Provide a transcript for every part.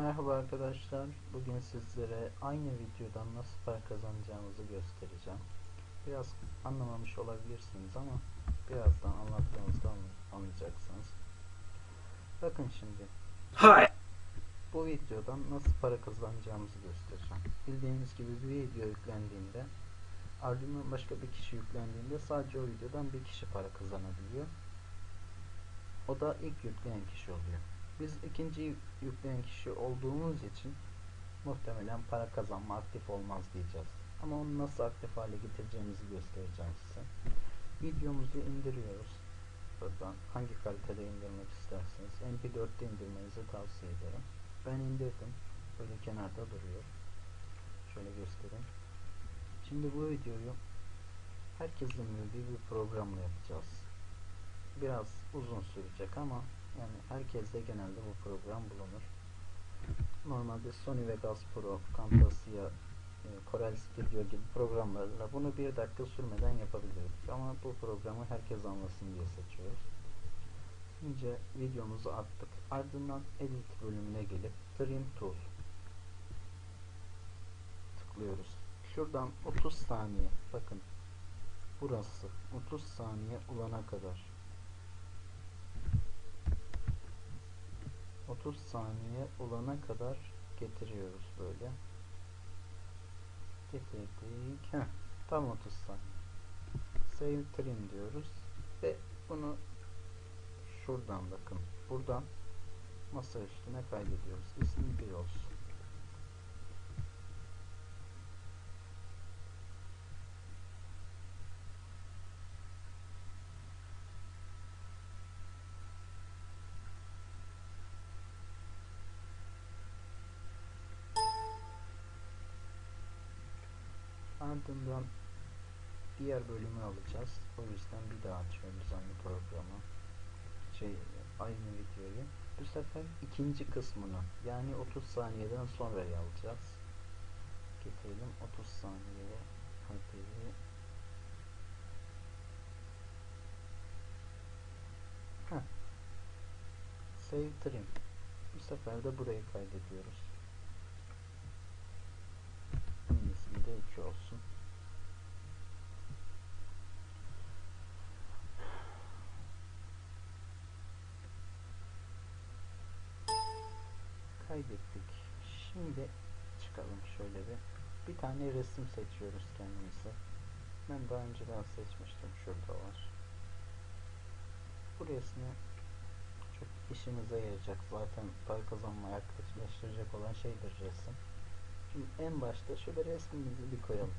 Merhaba arkadaşlar. Bugün sizlere aynı videodan nasıl para kazanacağımızı göstereceğim. Biraz anlamamış olabilirsiniz ama birazdan anlattığımızda anla- anlayacaksınız. Bakın şimdi. Hi. Bu videodan nasıl para kazanacağımızı göstereceğim. Bildiğiniz gibi bir video yüklendiğinde ardından başka bir kişi yüklendiğinde sadece o videodan bir kişi para kazanabiliyor. O da ilk yükleyen kişi oluyor. Biz ikinci yükleyen kişi olduğumuz için muhtemelen para kazanma aktif olmaz diyeceğiz. Ama onu nasıl aktif hale getireceğimizi göstereceğim size. Videomuzu indiriyoruz. Buradan hangi kalitede indirmek isterseniz MP4'te indirmenizi tavsiye ederim. Ben indirdim. Böyle kenarda duruyor. Şöyle göstereyim. Şimdi bu videoyu herkesin bildiği bir programla yapacağız. Biraz uzun sürecek ama yani herkeste genelde bu program bulunur. Normalde Sony Vegas Pro, Camtasia, e, Corel Studio gibi programlarla bunu bir dakika sürmeden yapabilirdik. Ama bu programı herkes anlasın diye seçiyoruz. Önce videomuzu attık. Ardından Edit bölümüne gelip Trim Tool tıklıyoruz. Şuradan 30 saniye bakın burası 30 saniye olana kadar 30 saniye olana kadar getiriyoruz böyle. Getirdik. Heh, tam 30 saniye. Save trim diyoruz ve bunu şuradan bakın. Buradan masa üstüne kaydediyoruz. İsmi bir olsun. Ardından diğer bölümü alacağız. O yüzden bir daha açıyoruz aynı programı. Şey aynı videoyu. Bu sefer ikinci kısmını yani 30 saniyeden sonrayı alacağız. Getirelim 30 saniye. Hadi. Heh. Save trim. Bu sefer de burayı kaydediyoruz. Bunun ismi de 2 olsun. Kaydettik. Şimdi çıkalım şöyle bir. Bir tane resim seçiyoruz kendimize. Ben daha önceden seçmiştim. Şurada var. Bu resmi çok işimize yarayacak. Zaten para kazanmaya yaklaştıracak olan şeydir resim. Şimdi en başta şöyle resmimizi bir koyalım.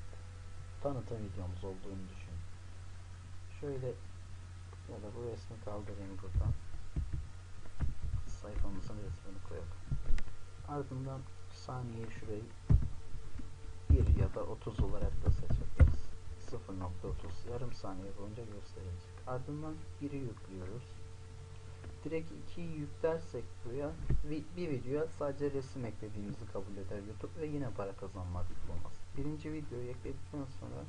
Tanıtım videomuz olduğunu düşün. Şöyle ya da bu resmi kaldırayım buradan. Sayfamızın resmini koyalım. Ardından saniye şurayı 1 ya da 30 olarak da seçebiliriz. 0.30 yarım saniye boyunca gösterecek. Ardından 1'i yüklüyoruz direkt 2'yi yüklersek buraya bir videoya sadece resim eklediğimizi kabul eder YouTube ve yine para kazanmak olmaz. Birinci videoyu ekledikten sonra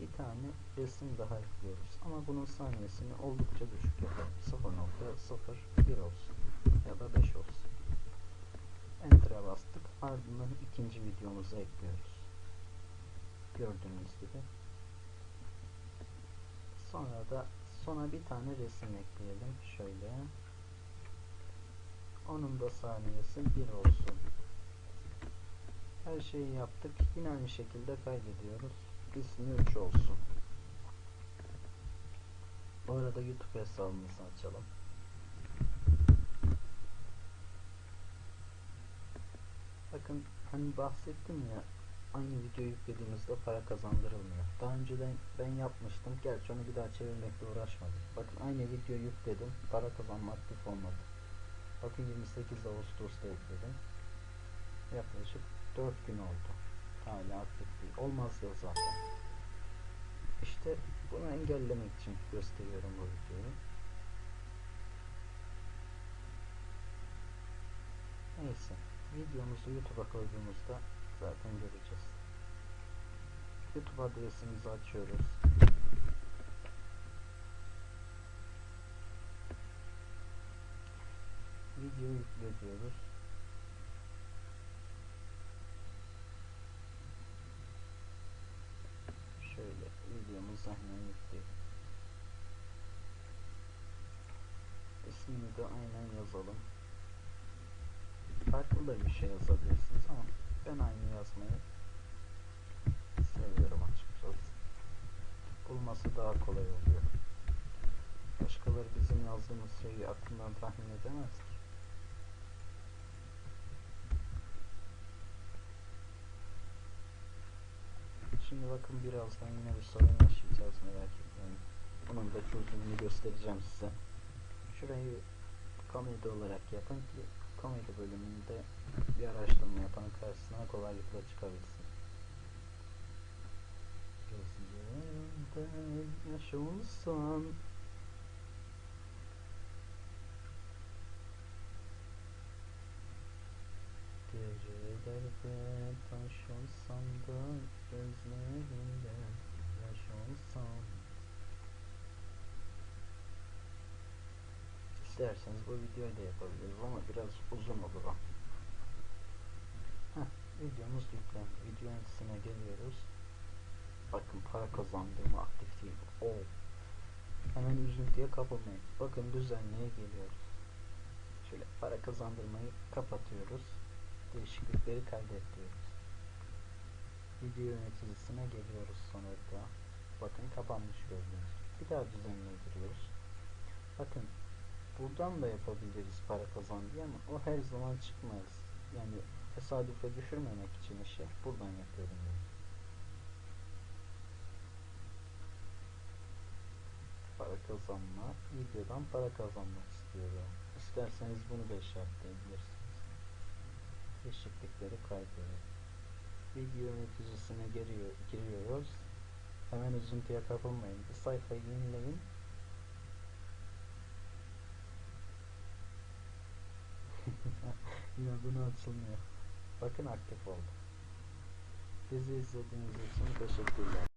bir tane resim daha ekliyoruz. Ama bunun saniyesini oldukça düşük yapalım. 0.01 olsun ya da 5 olsun. Enter'a bastık. Ardından videomuzu ekliyoruz. Gördüğünüz gibi. Sonra da sona bir tane resim ekleyelim. Şöyle. Onun da saniyesi 1 olsun. Her şeyi yaptık. Yine aynı şekilde kaydediyoruz. İsmi 3 olsun. Bu arada YouTube hesabımızı açalım. Bakın hani bahsettim ya aynı video yüklediğimizde para kazandırılmıyor. Daha önceden ben yapmıştım. Gerçi onu bir daha çevirmekle uğraşmadım. Bakın aynı video yükledim. Para kazanma aktif olmadı. Bakın 28 Ağustos'ta yükledim. Yaklaşık 4 gün oldu. Hala aktif değil. Olmaz ya zaten. İşte bunu engellemek için gösteriyorum bu videoyu. Neyse. Videomuzu YouTube'a koyduğumuzda zaten göreceğiz. YouTube adresimizi açıyoruz. Video yükle diyoruz. Şöyle videomuz aynen yükleyelim. İsmini de aynen yazalım. Farklı bir şey yazabilirsiniz ama ben aynı yazmayı seviyorum açıkçası. Bulması daha kolay oluyor. Başkaları bizim yazdığımız şeyi aklından tahmin edemez ki. Şimdi bakın birazdan yine bir sorun yaşayacağız merak etmeyin. Bunun da çözümünü göstereceğim size. Şurayı komedi olarak yapın ki komedi bölümünde bir araştırma yapan karşısına kolaylıkla çıkabilsin. Gözlerimde yaş olsan Gecelerde taş olsam da gözlerinde yaş olsam İsterseniz bu videoyu da yapabiliriz ama biraz uzun olur o. Videomuz yüklendi. Video yöneticisine geliyoruz. Bakın para kazandığımı aktif değil. Oo. Hemen üzüntüye kapılmayın. Bakın düzenliğe geliyoruz. Şöyle para kazandırmayı kapatıyoruz. Değişiklikleri kaydet diyoruz. Video yöneticisine geliyoruz sonra da. Bakın kapanmış gördüğünüz. Bir daha düzenliğe giriyoruz. Bakın buradan da yapabiliriz para kazan diye ama o her zaman çıkmaz. Yani tesadüfe düşürmemek için işi buradan yapıyorum ben. Para kazanma, videodan para kazanmak istiyorum. İsterseniz bunu da işaretleyebilirsiniz. Değişiklikleri kaydedin. Video yöneticisine giriyor, giriyoruz. Hemen üzüntüye kapılmayın. Bir sayfayı yenileyin. Bunu açılmıyor. Bakın aktif oldu. Bizi izlediğiniz için teşekkürler.